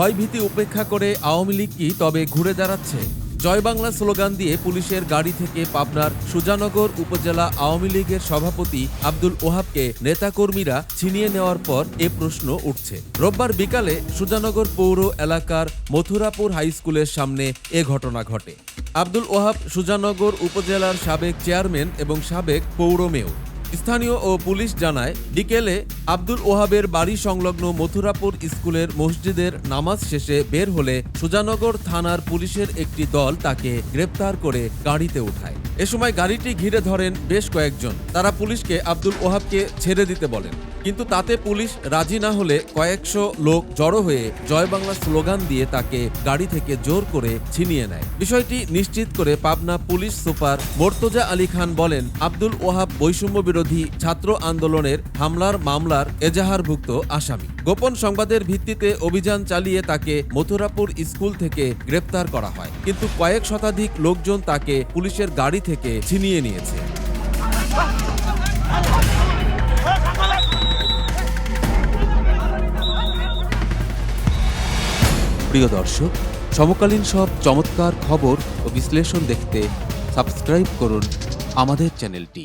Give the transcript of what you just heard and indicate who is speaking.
Speaker 1: ভয়ভীতি উপেক্ষা করে আওয়ামী লীগ কি তবে ঘুরে দাঁড়াচ্ছে? জয় বাংলা স্লোগান দিয়ে পুলিশের গাড়ি থেকে পাবনার সুজানগর উপজেলা আওয়ামী লীগের সভাপতি আব্দুল ওহাবকে নেতাকর্মীরা ছিনিয়ে নেওয়ার পর এ প্রশ্ন উঠছে। রোববার বিকালে সুজানগর পৌর এলাকার মথুরাপুর হাই স্কুলের সামনে এ ঘটনা ঘটে। আব্দুল ওহাব সুজানগর উপজেলার সাবেক চেয়ারম্যান এবং সাবেক পৌর মেয়র। স্থানীয় ও পুলিশ জানায়, বিকেলে আব্দুল ওহাবের বাড়ি সংলগ্ন মথুরাপুর স্কুলের মসজিদের নামাজ শেষে বের হলে সুজানগর থানার পুলিশের একটি দল তাকে গ্রেপ্তার করে গাড়িতে উঠায়। এ সময় গাড়িটি ঘিরে ধরেন বেশ কয়েকজন। তারা পুলিশকে আব্দুল ওহাবকে ছেড়ে দিতে বলেন। কিন্তু তাতে পুলিশ রাজি না হলে কয়েকশো লোক জড়ো হয়ে জয় বাংলা স্লোগান দিয়ে তাকে গাড়ি থেকে জোর করে ছিনিয়ে নেয়। বিষয়টি নিশ্চিত করে পাবনা পুলিশ সুপার মোর্তজা আলী খান বলেন, আব্দুল ওহাব বৈষম্য বিরোধী ছাত্র আন্দোলনের হামলার মামলার এজাহারভুক্ত আসামি। গোপন সংবাদের ভিত্তিতে অভিযান চালিয়ে তাকে মথুরাপুর স্কুল থেকে গ্রেপ্তার করা হয়। কিন্তু কয়েক শতাধিক লোকজন তাকে পুলিশের গাড়ি থেকে ছিনিয়ে নিয়েছে। প্রিয় দর্শক, সমকালীন সব চমৎকার খবর ও বিশ্লেষণ দেখতে সাবস্ক্রাইব করুন আমাদের চ্যানেলটি।